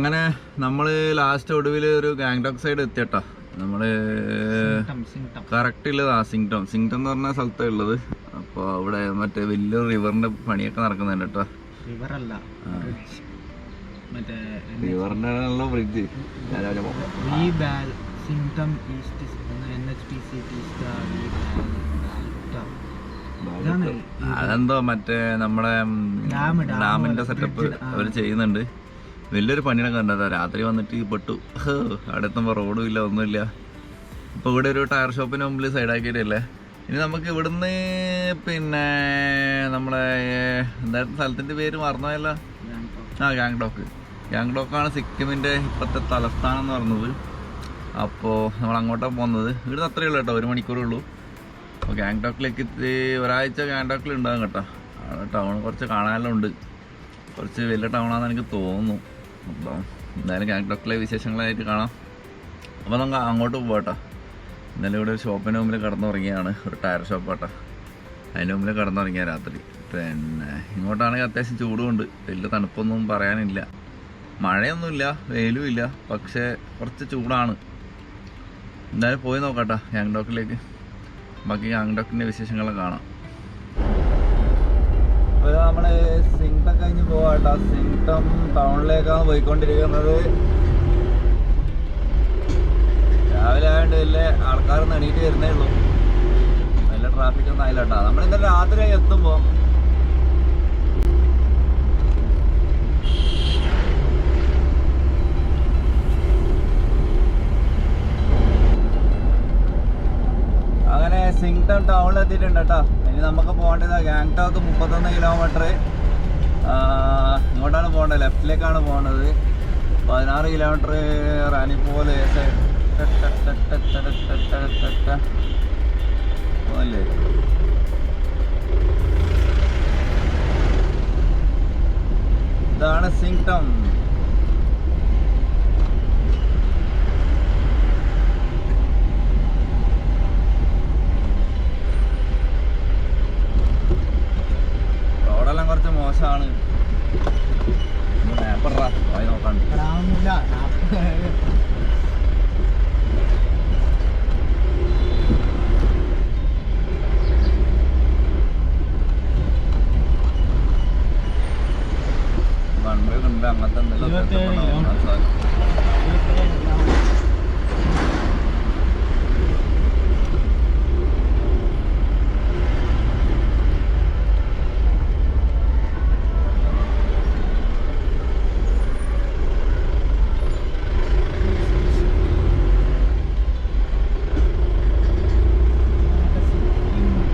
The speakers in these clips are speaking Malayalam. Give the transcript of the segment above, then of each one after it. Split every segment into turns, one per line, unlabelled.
അങ്ങനെ നമ്മൾ ലാസ്റ്റ് ഒടുവിൽ ഒരു ഗാങ്ടോക്ക് സൈഡ് എത്തിയട്ടോ. നമ്മൾ കറക്റ്റ് ഉള്ളത് ആ സിങ്ടം സിങ്ടം എന്ന് പറഞ്ഞ സ്ഥലത്താണ് ഉള്ളത്. അപ്പോൾ അവിടെ മറ്റേ വലിയൊരു റിവറിന്റെ പണിയൊക്കെ നടക്കുന്നുണ്ട് കേട്ടോ.
റിവറല്ല
റിവറിന്റെ ബ്രിഡ്ജ്
വി ബാൽ symptom east N H P C T star V ഇതാണ്
അതെന്തോ മറ്റേ നമ്മുടെ ഡാമിന്റെ സെറ്റപ്പ് അവർ ചെയ്യുന്നുണ്ട്. വലിയൊരു പണിയാണ് കണ്ടതാ. രാത്രി വന്നിട്ട് പെട്ടു. അവിടെ എത്തുമ്പോൾ റോഡും ഇല്ല ഒന്നുമില്ല. ഇപ്പൊ ഇവിടെ ഒരു ടയർ ഷോപ്പിന് മുമ്പിൽ സൈഡാക്കിയിട്ടല്ലേ ഇനി നമുക്ക് ഇവിടുന്ന് പിന്നെ നമ്മളെ എന്തായിരുന്നു സ്ഥലത്തിന്റെ പേര് മറന്നതല്ല ആ ഗാങ്ടോക്ക് ഗാങ്ടോക്കാണ് സിക്കിമിന്റെ ഇപ്പോഴത്തെ തലസ്ഥാനം എന്ന് പറഞ്ഞത്. അപ്പോൾ നമ്മൾ അങ്ങോട്ടാണ് പോകുന്നത് ഇവിടുന്ന് അത്രയേ ഉള്ളൂ കേട്ടോ ഒരു മണിക്കൂറേ ഉള്ളൂ. അപ്പോൾ ഗാങ്ടോക്കിലേക്ക് ഒരാഴ്ച ഗാങ്ടോക്കിൽ ഉണ്ടാകും കേട്ടോ. ടൗൺ കുറച്ച് കാണാനെല്ലാം ഉണ്ട്. കുറച്ച് വലിയ ടൗണാണെന്ന് എനിക്ക് തോന്നുന്നു. അപ്പോൾ എന്തായാലും ഗാങ്ടോക്കിലെ വിശേഷങ്ങളായിട്ട് കാണാം. അപ്പോൾ നമുക്ക് അങ്ങോട്ട് പോകട്ടോ ഇന്നലെ ഇവിടെ ഒരു ഷോപ്പിന് മുമ്പിൽ കിടന്നുറങ്ങിയാണ്. ഒരു ടയർ ഷോപ്പ് കേട്ടോ അതിന്റെ മുമ്പിൽ കിടന്നുറങ്ങിയ രാത്രി. പിന്നെ ഇങ്ങോട്ടാണെങ്കിൽ അത്യാവശ്യം ചൂടുമുണ്ട്. വലിയ തണുപ്പൊന്നും പറയാനില്ല. മഴയൊന്നുമില്ല വെയിലും ഇല്ല പക്ഷേ കുറച്ച് ചൂടാണ്. എന്തായാലും പോയി നോക്കാട്ടോ ഗാങ്ടോക്കിലേക്ക്. ബാക്കി ഗാങ്ടോക്കിന്റെ വിശേഷങ്ങളൊക്കെ കാണാം. ഇപ്പോൾ നമ്മൾ സിംഗ്ടം കഴിഞ്ഞ് പോവാട്ടോ സിംഗ്ടം ടൗണിലേക്കാണ് പോയിക്കൊണ്ടിരിക്കുന്നത് രാവിലെ ആയതുകൊണ്ട് വലിയ ആൾക്കാരൊന്നും എണീറ്റ് വരുന്നേ ഉള്ളൂ. നല്ല ട്രാഫിക് ഒന്നും ആയില്ല കേട്ടോ. നമ്മൾ ഇന്നലെ രാത്രി എത്തുമ്പോൾ സിങ്ടൺ ടൗണിൽ എത്തിയിട്ടുണ്ട് കേട്ടോ. ഇനി നമുക്ക് പോകേണ്ടത് ഗാങ്ടോക്ക് മുപ്പത്തൊന്ന് കിലോമീറ്റർ ഇങ്ങോട്ടാണ് പോകേണ്ടത്. ലെഫ്റ്റിലേക്കാണ് പോകേണ്ടത്. പതിനാറ് കിലോമീറ്റർ റാനിപ്പോൾ പോലെ ഇതാണ് സിങ്ടം റോഡെല്ലാം കുറച്ച് മോശമാണ് മാപ്പറാ പോയി നോക്കാണ്ട്
ഗ്രാമമില്ല
വണ്ടി ഉണ്ട് അങ്ങനത്തെ എന്തെങ്കിലും
ഇരുപത്തേഴ്
setup ഉണ്ടാവും.
കിലോമീറ്റർ.
സാധനം.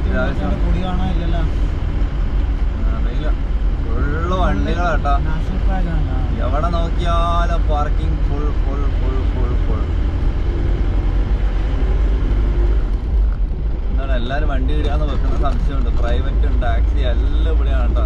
ഇതാവശ്യം
കുടി കാണാനില്ലല്ലോ
അറിയില്ല ഫുള്ള് വണ്ടികളാട്ടാ
നാഷണൽ ഫ്ലാഗ് ആണ്
എവിടെ നോക്കിയാലും parking full full full full full എന്താണ് വണ്ടി വണ്ടി എന്ന് വെക്കുന്ന സംശയമുണ്ട്. ഉണ്ട് ടാക്സി എല്ലാം ഇവിടെയാണ് കേട്ടോ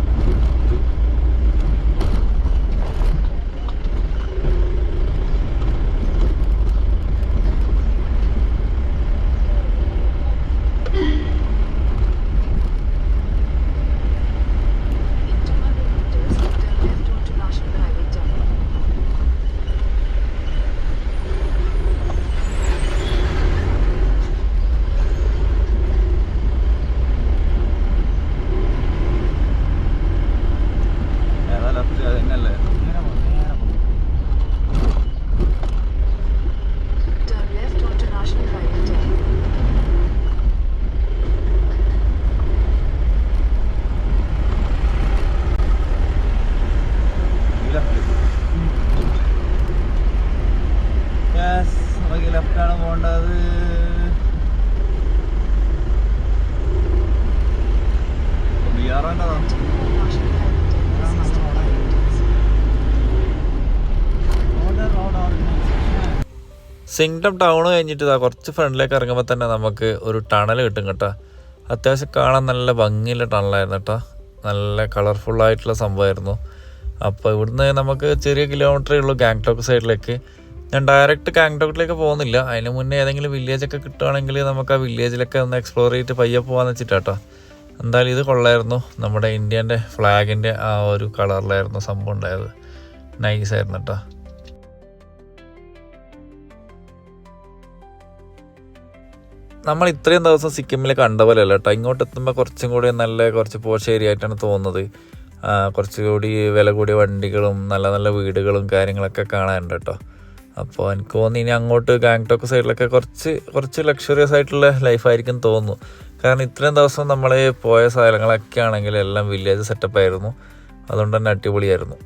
In 200 meters, turn left onto National Highway 10.
ഏതാ ലെഫ്റ്റ് അത് തന്നെയല്ലേ
നേരെ പോകും നേരെ പോകും
Turn left onto National Highway 10.
ഈ ലെഫ്റ്റ് യെസ് നമുക്ക് ലെഫ്റ്റാണ് പോകേണ്ടത് ബിയാറേണ്ടതാ
National Highway 10
അതാണ്
is
നമ്മുടെ റോഡ് റോഡ് റോഡ് ഓർഗനൈസേഷൻ
സിങ്ടം ടൗൺ കഴിഞ്ഞിട്ട് ഇതാ കുറച്ച് ഫ്രണ്ടിലേക്ക് ഇറങ്ങുമ്പോൾ തന്നെ നമുക്ക് ഒരു ടണൽ കിട്ടും കേട്ടോ. അത്യാവശ്യം കാണാൻ നല്ല ഭംഗിയുള്ള ടണലായിരുന്നു കേട്ടോ. നല്ല കളർഫുൾ ആയിട്ടുള്ള സംഭവമായിരുന്നു. അപ്പോൾ ഇവിടുന്ന് നമുക്ക് ചെറിയ കിലോമീറ്ററേ ഉള്ളൂ ഗാങ്ടോക്ക് സൈഡിലേക്ക് ഞാൻ ഡയറക്റ്റ് ഗാങ്ടോക്കിലേക്ക് പോകുന്നില്ല. അതിന് മുന്നേ ഏതെങ്കിലും വില്ലേജ് ഒക്കെ കിട്ടുകയാണെങ്കിൽ നമുക്ക് ആ വില്ലേജിലൊക്കെ ഒന്ന് എക്സ്പ്ലോർ ചെയ്തിട്ട് പയ്യെ പോകാമെന്ന് വെച്ചിട്ടാട്ടോ എന്തായാലും ഇത് കൊള്ളായിരുന്നു. നമ്മുടെ ഇന്ത്യന്റെ ഫ്ലാഗിന്റെ ആ ഒരു കളറിലായിരുന്നു സംഭവം ഉണ്ടായത്. നൈസായിരുന്നു കേട്ടോ.
നമ്മൾ ഇത്രയും ദിവസം സിക്കിമിൽ കണ്ട പോലെ അല്ല കേട്ടോ. ഇങ്ങോട്ട് എത്തുമ്പോൾ കുറച്ചും കൂടി നല്ല കുറച്ച് പോഷ് ഏരിയ ആയിട്ടാണ് തോന്നുന്നത് കുറച്ചുകൂടി വില കൂടിയ വണ്ടികളും നല്ല നല്ല വീടുകളും കാര്യങ്ങളൊക്കെ കാണാനുണ്ട് കേട്ടോ. അപ്പോൾ എനിക്ക് തോന്നുന്നു ഇനി അങ്ങോട്ട് ഗാങ്ടോക്ക് സൈഡിലൊക്കെ കുറച്ച് കുറച്ച് ലക്ഷറിയസ് ആയിട്ടുള്ള ലൈഫായിരിക്കും തോന്നുന്നു. കാരണം ഇത്രയും ദിവസം നമ്മൾ പോയ സ്ഥലങ്ങളൊക്കെ ആണെങ്കിൽ എല്ലാം വില്ലേജ് സെറ്റപ്പ് ആയിരുന്നു. അതുകൊണ്ട് തന്നെ അടിപൊളിയായിരുന്നു.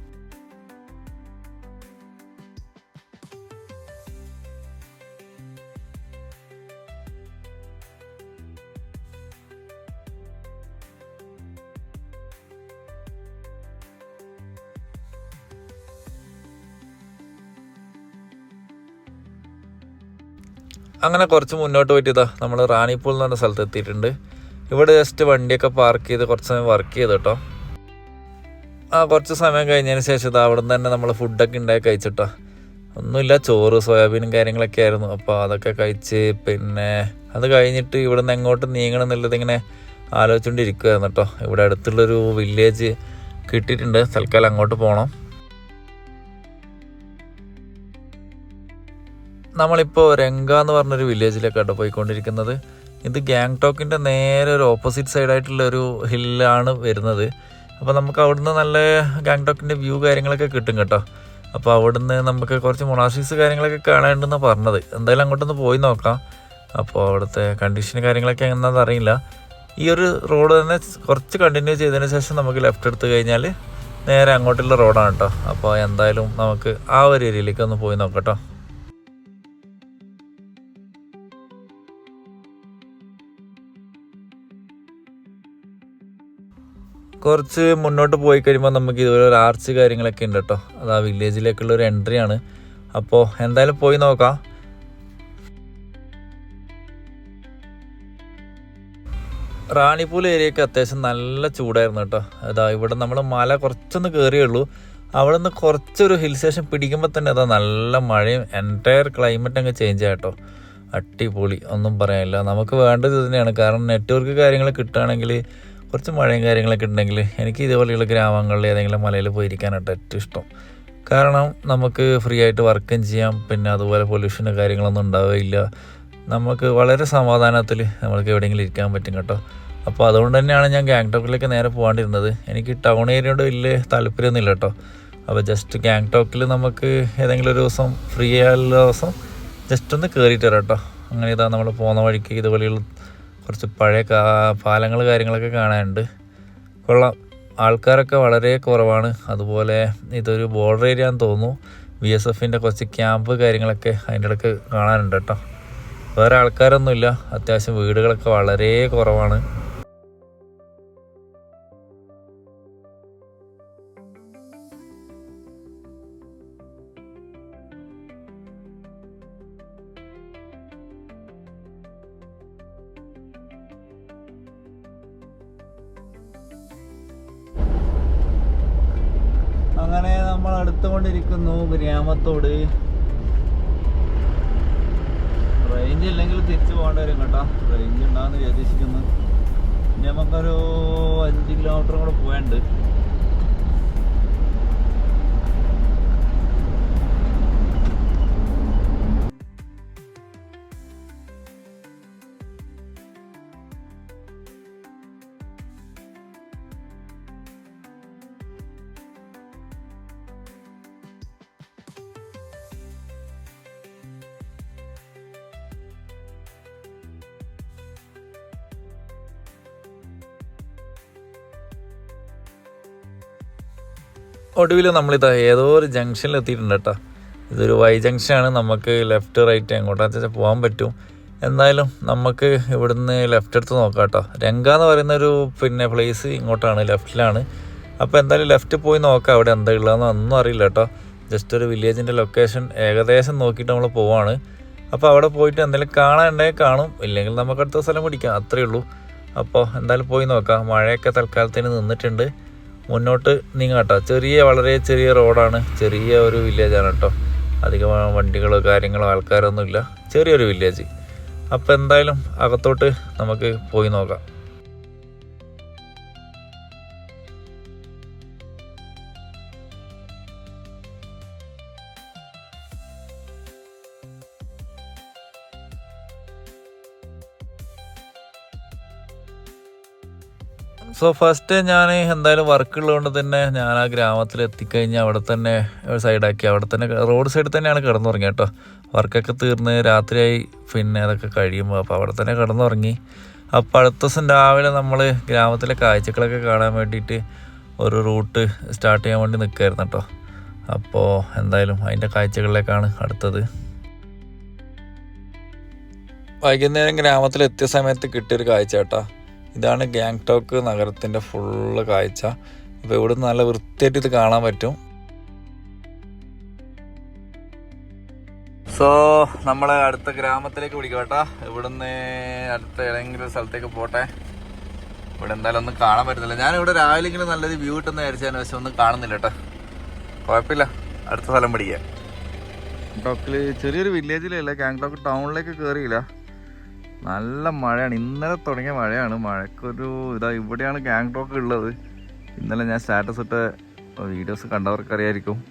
അങ്ങനെ കുറച്ച് മുന്നോട്ട് പറ്റിയതാ നമ്മൾ റാണിപ്പൂൾ എന്ന് പറഞ്ഞ സ്ഥലത്ത് എത്തിയിട്ടുണ്ട്. ഇവിടെ ജസ്റ്റ് വണ്ടിയൊക്കെ പാർക്ക് ചെയ്ത് കുറച്ച് സമയം വർക്ക് ചെയ്ത് കേട്ടോ ആ കുറച്ച് സമയം കഴിഞ്ഞതിന് ശേഷം ഇതാ അവിടെ തന്നെ നമ്മൾ ഫുഡൊക്കെ ഉണ്ടാക്കി കഴിച്ചിട്ടോ. ഒന്നുമില്ല ചോറ് സോയാബീനും കാര്യങ്ങളൊക്കെ ആയിരുന്നു. അപ്പോൾ അതൊക്കെ കഴിച്ച് പിന്നെ അത് കഴിഞ്ഞിട്ട് ഇവിടെ നിന്ന് എങ്ങോട്ട് നീങ്ങണം എന്നുള്ളത് ഇങ്ങനെ ആലോചിച്ചുകൊണ്ടിരിക്കുകയായിരുന്നു കേട്ടോ ഇവിടെ അടുത്തുള്ളൊരു വില്ലേജ് കിട്ടിയിട്ടുണ്ട്. തൽക്കാലം അങ്ങോട്ട് പോകണം നമ്മളിപ്പോൾ രംഗ എന്ന് പറഞ്ഞൊരു വില്ലേജിലേക്കാണ് പോയിക്കൊണ്ടിരിക്കുന്നത്. ഇത് ഗാങ് ഗാങ്ടോക്കിന്റെ നേരെ ഒരു ഓപ്പോസിറ്റ് സൈഡായിട്ടുള്ള ഒരു ഹില്ലാണ് വരുന്നത്. അപ്പോൾ നമുക്ക് അവിടുന്ന് നല്ല ഗാങ് ഗാങ്ടോക്കിന്റെ വ്യൂ കാര്യങ്ങളൊക്കെ കിട്ടും കേട്ടോ. അപ്പോൾ അവിടുന്ന് നമുക്ക് കുറച്ച് മൊണാസിസ് കാര്യങ്ങളൊക്കെ കാണാനുണ്ടെന്ന് പറഞ്ഞത്. എന്തായാലും അങ്ങോട്ടൊന്ന് പോയി നോക്കാം. അപ്പോൾ അവിടുത്തെ കണ്ടീഷൻ കാര്യങ്ങളൊക്കെ എങ്ങനെയാണെന്ന് അറിയില്ല. ഈ ഒരു റോഡ് തന്നെ കുറച്ച് കണ്ടിന്യൂ ചെയ്തതിന് ശേഷം നമുക്ക് ലെഫ്റ്റ് എടുത്ത് കഴിഞ്ഞാൽ നേരെ അങ്ങോട്ടുള്ള റോഡാണ് കേട്ടോ അപ്പോൾ എന്തായാലും നമുക്ക് ആ ഒരു ഏരിയയിലേക്ക് ഒന്ന് പോയി നോക്കാം കേട്ടോ കുറച്ച് മുന്നോട്ട് പോയി കഴിയുമ്പോൾ നമുക്ക് ഇതുപോലെ ഒരു ആർച്ച് കാര്യങ്ങളൊക്കെ ഉണ്ട് കേട്ടോ അത് ആ വില്ലേജിലേക്കുള്ള ഒരു എൻട്രി ആണ്. അപ്പോൾ എന്തായാലും പോയി നോക്കാം. റാണിപ്പൂൽ ഏരിയയൊക്കെ അത്യാവശ്യം നല്ല ചൂടായിരുന്നു കേട്ടോ അതാ ഇവിടെ നമ്മൾ മല കുറച്ചൊന്ന് കയറിയുള്ളൂ അവിടെ നിന്ന് കുറച്ചൊരു ഹിൽ സ്റ്റേഷൻ പിടിക്കുമ്പോൾ തന്നെ അതാ നല്ല മഴയും എന്റയർ ക്ലൈമറ്റ് അങ്ങ് ചേഞ്ച് ആയിട്ടോ അടിപൊളി ഒന്നും പറയാനില്ല. നമുക്ക് വേണ്ടത് തന്നെയാണ്. കാരണം നെറ്റ്വർക്ക് കാര്യങ്ങൾ കിട്ടുകയാണെങ്കിൽ കുറച്ച് മഴയും കാര്യങ്ങളൊക്കെ ഉണ്ടെങ്കിൽ എനിക്ക് ഇതുപോലെയുള്ള ഗ്രാമങ്ങളിൽ ഏതെങ്കിലും മലയിൽ പോയിരിക്കാനായിട്ട് ഏറ്റവും ഇഷ്ടം. കാരണം നമുക്ക് ഫ്രീ ആയിട്ട് വർക്കും ചെയ്യാം. പിന്നെ അതുപോലെ പൊല്യൂഷന് കാര്യങ്ങളൊന്നും ഉണ്ടാവുകയില്ല നമുക്ക് വളരെ സമാധാനത്തിൽ നമുക്ക് എവിടെയെങ്കിലും ഇരിക്കാൻ പറ്റും കേട്ടോ. അപ്പോൾ അതുകൊണ്ട് തന്നെയാണ് ഞാൻ ഗാങ്ടോക്കിലേക്ക് നേരെ പോകാണ്ടിരുന്നത്. എനിക്ക് ടൗൺ ഏരിയയോട് വലിയ താല്പര്യമൊന്നുമില്ല കേട്ടോ. അപ്പോൾ ജസ്റ്റ് ഗാങ്ടോക്കിൽ നമുക്ക് ഏതെങ്കിലും ഒരു ദിവസം ഫ്രീ ആയുള്ള ദിവസം ജസ്റ്റ് ഒന്ന് കയറിയിട്ട് വരാം കേട്ടോ. അങ്ങനെ ഇതാ നമ്മൾ പോകുന്ന വഴിക്ക് ഇതുപോലെയുള്ള കുറച്ച് പഴയ പാലങ്ങൾ കാര്യങ്ങളൊക്കെ കാണാനുണ്ട്. കൊള്ളാം. ആൾക്കാരൊക്കെ വളരെ കുറവാണ്. അതുപോലെ ഇതൊരു ബോർഡർ ഏരിയ എന്ന് തോന്നുന്നു. ബി എസ് എഫിന്റെ കുറച്ച് ക്യാമ്പ് കാര്യങ്ങളൊക്കെ അതിന്റെ ഇടയ്ക്ക് കാണാനുണ്ട് കേട്ടോ. വേറെ ആൾക്കാരൊന്നുമില്ല. അത്യാവശ്യം വീടുകളൊക്കെ വളരെ കുറവാണ്. നമ്മൾ അടുത്തുകൊണ്ടിരിക്കുന്നു ഗ്രാമത്തോട്. റേഞ്ച് ഇല്ലെങ്കിൽ തിരിച്ചു പോകേണ്ടി വരും കേട്ടോ. റേഞ്ച് ഉണ്ടാകുന്ന പ്രതീക്ഷിക്കുന്നു നമുക്കൊരു അഞ്ച് കിലോമീറ്റർ കൂടെ പോയാണ്ട് ഒടുവിൽ നമ്മളിതാ ഏതോ ഒരു ജംഗ്ഷനിൽ എത്തിയിട്ടുണ്ട് കേട്ടോ. ഇതൊരു വൈ ജംഗ്ഷനാണ് നമുക്ക് ലെഫ്റ്റ് റൈറ്റ് എങ്ങോട്ടാ വെച്ചാൽ പോകാൻ പറ്റും. എന്തായാലും നമുക്ക് ഇവിടുന്ന് ലെഫ്റ്റ് എടുത്ത് നോക്കാം കേട്ടോ. രംഗ എന്ന് പറയുന്ന ഒരു പിന്നെ പ്ലേസ് ഇങ്ങോട്ടാണ് ലെഫ്റ്റിലാണ് അപ്പോൾ എന്തായാലും ലെഫ്റ്റ് പോയി നോക്കാം അവിടെ എന്താ ഉള്ളതെന്ന് ഒന്നും അറിയില്ല കേട്ടോ. ജസ്റ്റ് ഒരു വില്ലേജിന്റെ ലൊക്കേഷൻ ഏകദേശം നോക്കിയിട്ട് നമ്മൾ പോവാണ്. അപ്പോൾ അവിടെ പോയിട്ട് എന്തെങ്കിലും കാണാനുണ്ടെങ്കിൽ കാണും. ഇല്ലെങ്കിൽ നമുക്ക് അടുത്ത സ്ഥലം പിടിക്കാം. അത്രയേ ഉള്ളൂ. അപ്പോൾ എന്തായാലും പോയി നോക്കാം. മഴയൊക്കെ തൽക്കാലത്തിന് നിന്നിട്ടുണ്ട്. മുന്നോട്ട് നീങ്ങാട്ടോ ചെറിയ വളരെ ചെറിയ റോഡാണ്. ചെറിയ ഒരു വില്ലേജാണ് കേട്ടോ. അധികം വണ്ടികളോ കാര്യങ്ങളോ ആൾക്കാരൊന്നുമില്ല. ചെറിയൊരു വില്ലേജ് അപ്പോൾ എന്തായാലും അകത്തോട്ട് നമുക്ക് പോയി നോക്കാം. സോ ഫസ്റ്റ് ഞാൻ എന്തായാലും വർക്ക് ഉള്ളതുകൊണ്ട് തന്നെ ഞാൻ ആ ഗ്രാമത്തിൽ എത്തിക്കഴിഞ്ഞാൽ അവിടെ തന്നെ സൈഡാക്കി അവിടെ തന്നെ റോഡ് സൈഡിൽ തന്നെയാണ് കിടന്നുറങ്ങി കേട്ടോ വർക്കൊക്കെ തീർന്ന് രാത്രിയായി. പിന്നെ അതൊക്കെ കഴിയുമ്പോൾ അപ്പോൾ അവിടെ തന്നെ കിടന്നുറങ്ങി. അപ്പോൾ അടുത്ത ദിവസം രാവിലെ നമ്മൾ ഗ്രാമത്തിലെ കാഴ്ചകളൊക്കെ കാണാൻ വേണ്ടിയിട്ട് ഒരു റൂട്ട് സ്റ്റാർട്ട് ചെയ്യാൻ വേണ്ടി നിൽക്കുകയായിരുന്നു കേട്ടോ അപ്പോൾ എന്തായാലും അതിന്റെ കാഴ്ചകളിലേക്കാണ് അടുത്തത്. വൈകുന്നേരം ഗ്രാമത്തിൽ എത്തിയ സമയത്ത് കിട്ടിയൊരു കാഴ്ച കേട്ടോ. ഇതാണ് ഗാങ്ടോക്ക് നഗരത്തിന്റെ ഫുള്ള് കാഴ്ച. അപ്പോൾ ഇവിടുന്ന് നല്ല വൃത്തിയായിട്ട് ഇത് കാണാൻ പറ്റും. സോ നമ്മൾ അടുത്ത ഗ്രാമത്തിലേക്ക് പിടിക്കാം കേട്ടോ. ഇവിടുന്ന് അടുത്ത ഏതെങ്കിലും സ്ഥലത്തേക്ക് പോട്ടെ. ഇവിടെ എന്തായാലും ഒന്നും കാണാൻ പറ്റുന്നില്ല ഞാൻ ഇവിടെ രാവിലെ ഇങ്ങനെ നല്ലൊരു വ്യൂ കിട്ടുന്ന വിചാരിച്ചാൽ പക്ഷെ ഒന്നും കാണുന്നില്ല കേട്ടോ. കുഴപ്പമില്ല. അടുത്ത സ്ഥലം പിടിക്കുക ഗാങ്ടോക്കിൽ ചെറിയൊരു വില്ലേജിലല്ല ഗാങ്ടോക്ക് ടൗണിലേക്ക് കയറിയില്ല നല്ല മഴയാണ്. ഇന്നലെ തുടങ്ങിയ മഴയാണ്. മഴക്കൊരു ഇതാ ഇവിടെയാണ് ഗാങ് ടോക്ക് ഉള്ളത്. ഇന്നലെ ഞാൻ സ്റ്റാറ്റസ് ഇട്ട വീഡിയോസ് കണ്ടവർക്കറിയായിരിക്കും.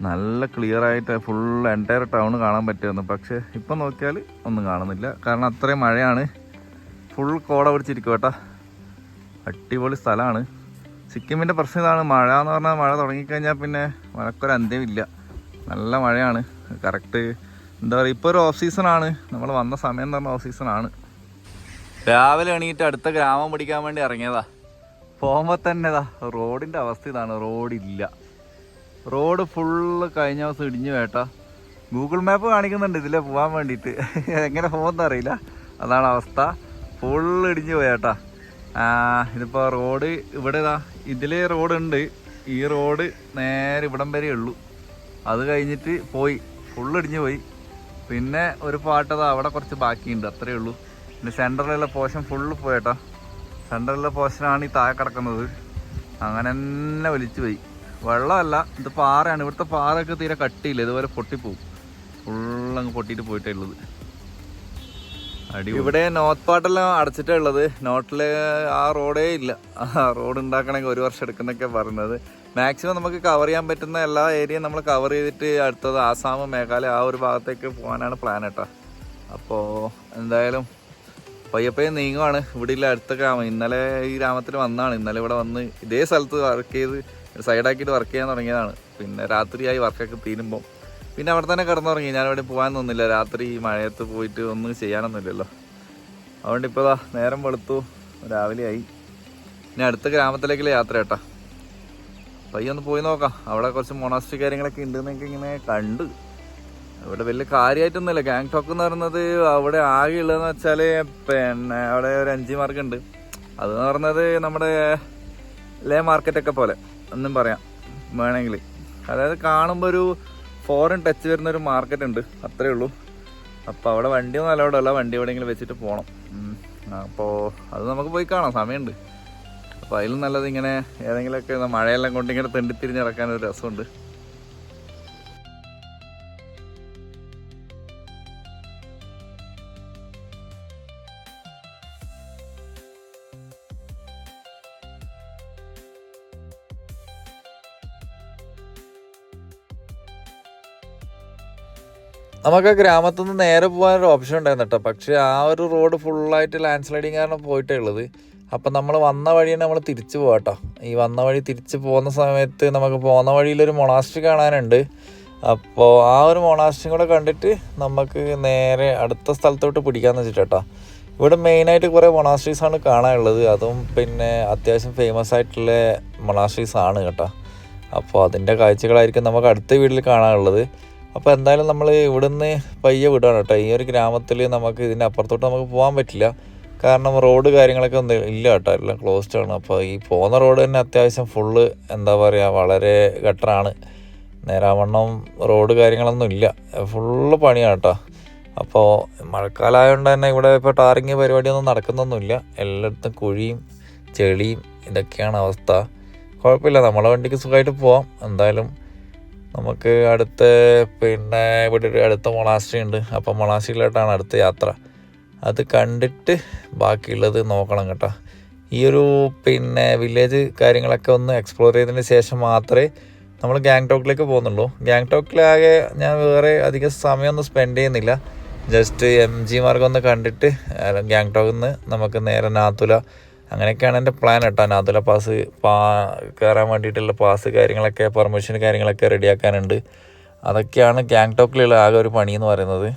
നല്ല ക്ലിയർ ആയിട്ട് ഫുൾ എന്റയർ ടൗൺ കാണാൻ പറ്റുമെന്ന് പക്ഷേ ഇപ്പം നോക്കിയാൽ ഒന്നും കാണുന്നില്ല. കാരണം അത്രയും മഴയാണ്. ഫുൾ കോട പിടിച്ചിരിക്കും കേട്ടോ അടിപൊളി സ്ഥലമാണ്. സിക്കിമിന്റെ പ്രശ്നം ഇതാണ്. മഴ എന്ന് പറഞ്ഞാൽ മഴ തുടങ്ങിക്കഴിഞ്ഞാൽ പിന്നെ മഴക്കൊരു അന്ത്യമില്ല. നല്ല മഴയാണ്. കറക്റ്റ് എന്താ പറയുക ഇപ്പോൾ ഒരു ഓഫ് സീസണാണ് നമ്മൾ വന്ന സമയം എന്ന് പറഞ്ഞാൽ ഓഫ് സീസണാണ് രാവിലെ എണീറ്റ് അടുത്ത ഗ്രാമം പിടിക്കാൻ വേണ്ടി ഇറങ്ങിയതാ. പോകുമ്പോൾ തന്നെ ഇതാ റോഡിന്റെ അവസ്ഥ ഇതാണ് റോഡില്ല റോഡ് ഫുള്ള് കഴിഞ്ഞ ദിവസം ഇടിഞ്ഞു വേട്ട ഗൂഗിൾ മാപ്പ് കാണിക്കുന്നുണ്ട് ഇതിലെ പോകാൻ വേണ്ടിയിട്ട്. എങ്ങനെ പോകുമെന്ന് അറിയില്ല. അതാണ് അവസ്ഥ. ഫുള്ള് ഇടിഞ്ഞു പോയേട്ടാ ഇതിപ്പോൾ റോഡ് ഇവിടെ ഇതാ ഇതിൽ റോഡുണ്ട് ഈ റോഡ് നേരെ ഇവിടം വരെ ഉള്ളൂ. അത് കഴിഞ്ഞിട്ട് പോയി ഫുള്ള് ഇടിഞ്ഞു പോയി. പിന്നെ ഒരു പാട്ടത് അവിടെ കുറച്ച് ബാക്കിയുണ്ട് അത്രേ ഉള്ളൂ. പിന്നെ സെന്ററിലുള്ള പോർഷൻ ഫുള്ള് പോയേട്ടാ. സെന്ററിലുള്ള പോർഷനാണ് ഈ താഴെ കിടക്കുന്നത്. അങ്ങനെ തന്നെ വലിച്ചു പോയി. വെള്ളമല്ല ഇത് പാറയാണ്. ഇവിടുത്തെ പാറയൊക്കെ തീരെ കട്ടിയില്ല ഇതുപോലെ പൊട്ടിപ്പോവും. ഫുള്ളങ്ങ് പൊട്ടിയിട്ട് പോയിട്ടേ ഉള്ളത്. അടി ഇവിടെ നോർത്ത് പാട്ടെല്ലാം അടച്ചിട്ടേ ഉള്ളത്. നോട്ടിൽ ആ റോഡേ ഇല്ല. ആ റോഡ് ഉണ്ടാക്കണമെങ്കിൽ ഒരു വർഷം എടുക്കുന്നൊക്കെ പറയുന്നത്. മാക്സിമം നമുക്ക് കവർ ചെയ്യാൻ പറ്റുന്ന എല്ലാ ഏരിയയും നമ്മൾ കവർ ചെയ്തിട്ട് അടുത്തത് ആസാം മേഘാലയ ആ ഒരു ഭാഗത്തേക്ക് പോകാനാണ് പ്ലാൻ കേട്ടോ അപ്പോൾ എന്തായാലും പയ്യപ്പയ്യം നീങ്ങുവാണ്. ഇവിടെ ഇല്ല അടുത്ത ഗ്രാമം. ഇന്നലെ ഈ ഗ്രാമത്തിൽ വന്നാണ്. ഇന്നലെ ഇവിടെ വന്ന് ഇതേ സ്ഥലത്ത് വർക്ക് ചെയ്ത് സൈഡാക്കിയിട്ട് വർക്ക് ചെയ്യാൻ തുടങ്ങിയതാണ്. പിന്നെ രാത്രിയായി വർക്കൊക്കെ തീരുമ്പം. പിന്നെ അവിടെ തന്നെ കിടന്നുറങ്ങി. ഞാൻ ഇവിടെ പോകാൻ തോന്നില്ല രാത്രി മഴയത്ത് പോയിട്ട് ഒന്നും ചെയ്യാനൊന്നുമില്ലല്ലോ. അതുകൊണ്ട് ഇപ്പോൾ നേരം വെളുത്തു. രാവിലെ ആയി. ഇനി അടുത്ത ഗ്രാമത്തിലേക്കുള്ള യാത്ര കേട്ടാ പയ്യെ ഒന്ന് പോയി നോക്കാം. അവിടെ കുറച്ച് മൊണാസ്ട്രി കാര്യങ്ങളൊക്കെ ഉണ്ടെന്നൊക്കെ ഇങ്ങനെ കണ്ട്. ഇവിടെ വലിയ കാര്യമായിട്ടൊന്നുമില്ല ഗാങ്ടോക്ക് എന്ന് പറയുന്നത് അവിടെ ആകെ ഉള്ളതെന്ന് വെച്ചാൽ പിന്നെ അവിടെ ഒരു അഞ്ച് മാർക്ക് ഉണ്ട്. അതെന്ന് പറയുന്നത് നമ്മുടെ ലേ മാർക്കറ്റൊക്കെ പോലെ. എന്നും പറയാം. വേണമെങ്കിൽ. അതായത് കാണുമ്പോൾ ഒരു ഫോറിൻ ടച്ച് വരുന്ന ഒരു മാർക്കറ്റ് ഉണ്ട്. അത്രേ ഉള്ളൂ. അപ്പോൾ അവിടെ വണ്ടിയൊന്നും അലൗഡ് അല്ല. വണ്ടി എവിടെയെങ്കിലും വെച്ചിട്ട് പോകണം അപ്പോൾ അത് നമുക്ക് പോയി കാണാം. സമയമുണ്ട്. അപ്പോൾ അതിലും നല്ലത് ഇങ്ങനെ ഏതെങ്കിലുമൊക്കെ മഴയെല്ലാം കൊണ്ട് ഇങ്ങനെ തെണ്ടിത്തിരിഞ്ഞ് നടക്കാൻ ഒരു രസമുണ്ട്. നമുക്ക് ഗ്രാമത്തിൽ നിന്ന് നേരെ പോകാനൊരു ഓപ്ഷൻ ഉണ്ടായിരുന്നു കേട്ടോ. പക്ഷേ ആ ഒരു റോഡ് ഫുള്ളായിട്ട് ലാൻഡ് സ്ലൈഡിങ് കാരണം പോയിട്ടേ ഉള്ളത്. അപ്പം നമ്മൾ വന്ന വഴി തന്നെ നമ്മൾ തിരിച്ചു പോകാം കേട്ടോ ഈ വന്ന വഴി തിരിച്ചു പോകുന്ന സമയത്ത് നമുക്ക് പോകുന്ന വഴിയിലൊരു മൊണാസ്ട്രി കാണാനുണ്ട്. അപ്പോൾ ആ ഒരു മൊണാസ്ട്രി കൂടെ കണ്ടിട്ട് നമുക്ക് നേരെ അടുത്ത സ്ഥലത്തോട്ട് പിടിക്കാമെന്ന് വെച്ചിട്ടാ ഇവിടെ മെയിനായിട്ട് കുറേ മൊണാസ്ട്രീസാണ് കാണാനുള്ളത്. അതും പിന്നെ അത്യാവശ്യം ഫേമസ് ആയിട്ടുള്ള മൊണാസ്ട്രീസ് ആണ് കേട്ടോ. അപ്പോൾ അതിന്റെ കാഴ്ചകളായിരിക്കും നമുക്ക് അടുത്ത വീട്ടിൽ കാണാനുള്ളത്. അപ്പോൾ എന്തായാലും നമ്മൾ ഇവിടുന്ന് പയ്യെ വിടുകയാണ് കേട്ടോ ഈ ഒരു ഗ്രാമത്തിൽ നമുക്ക് ഇതിന്റെ അപ്പുറത്തോട്ട് നമുക്ക് പോകാൻ പറ്റില്ല. കാരണം റോഡ് കാര്യങ്ങളൊക്കെ ഒന്നും ഇല്ല കേട്ടോ എല്ലാം ക്ലോസ്ഡ് ആണ്. അപ്പോൾ ഈ പോകുന്ന റോഡ് തന്നെ അത്യാവശ്യം ഫുള്ള് എന്താ പറയുക വളരെ ഗട്ടറാണ് നേരാവണ്ണം റോഡ് കാര്യങ്ങളൊന്നും ഇല്ല. ഫുള്ള് പണിയാണ് കേട്ടോ. അപ്പോൾ മഴക്കാലമായതുകൊണ്ട് തന്നെ ഇവിടെ ഇപ്പോൾ ടാറിങ് പരിപാടിയൊന്നും നടക്കുന്നൊന്നുമില്ല. എല്ലായിടത്തും കുഴിയും ചെളിയും ഇതൊക്കെയാണ് അവസ്ഥ. കുഴപ്പമില്ല നമ്മളെ വണ്ടിക്ക് സുഖമായിട്ട് പോവാം. എന്തായാലും നമുക്ക് അടുത്ത പിന്നെ ഇവിടെ ഒരു അടുത്ത മൊണാസ്ട്രി ഉണ്ട് അപ്പം മൊണാസ്ട്രിയിലോട്ടാണ് അടുത്ത യാത്ര. അത് കണ്ടിട്ട് ബാക്കിയുള്ളത് നോക്കണം കേട്ടോ. ഈ ഒരു പിന്നെ വില്ലേജ് കാര്യങ്ങളൊക്കെ ഒന്ന് എക്സ്പ്ലോർ ചെയ്തതിന് ശേഷം മാത്രമേ നമ്മൾ ഗാങ്ടോക്കിലേക്ക് പോകുന്നുള്ളൂ. ഗാങ്ടോക്കിലാകെ ഞാൻ വേറെ അധികം സമയമൊന്നും സ്പെൻഡ് ചെയ്യുന്നില്ല. ജസ്റ്റ് എം ജി മാർഗം ഒന്ന് കണ്ടിട്ട് ഗാങ്ടോക്കിൽ നിന്ന് നമുക്ക് നേരെ നാത്തുല അങ്ങനെയൊക്കെയാണ് എന്റെ പ്ലാൻ കേട്ടോ. നാത്തുല പാസ് പാ കയറാൻ വേണ്ടിയിട്ടുള്ള പാസ് കാര്യങ്ങളൊക്കെ പെർമിഷൻ കാര്യങ്ങളൊക്കെ റെഡിയാക്കാനുണ്ട് അതൊക്കെയാണ് ഗാങ്ടോക്കിലുള്ള ആകെ ഒരു പണി എന്ന് പറയുന്നത്.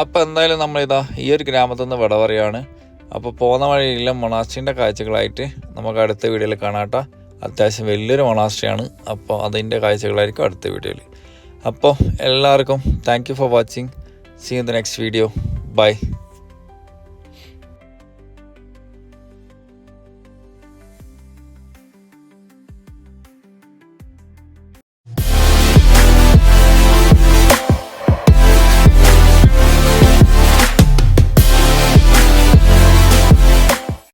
അപ്പോൾ എന്തായാലും നമ്മളിതാ ഈ ഒരു ഗ്രാമത്തിൽ നിന്ന് വിട പറയുകയാണ് അപ്പോൾ പോകുന്ന വഴിയില്ല മൊണാസ്ട്രീന്റെ കാഴ്ചകളായിട്ട് നമുക്ക് അടുത്ത വീഡിയോയിൽ കാണാട്ടോ അത്യാവശ്യം വലിയൊരു മൊണാസ്ട്രിയാണ് അപ്പോൾ അതിന്റെ കാഴ്ചകളായിരിക്കും അടുത്ത വീഡിയോയിൽ. അപ്പോൾ എല്ലാവർക്കും thank you for watching see in the next video bye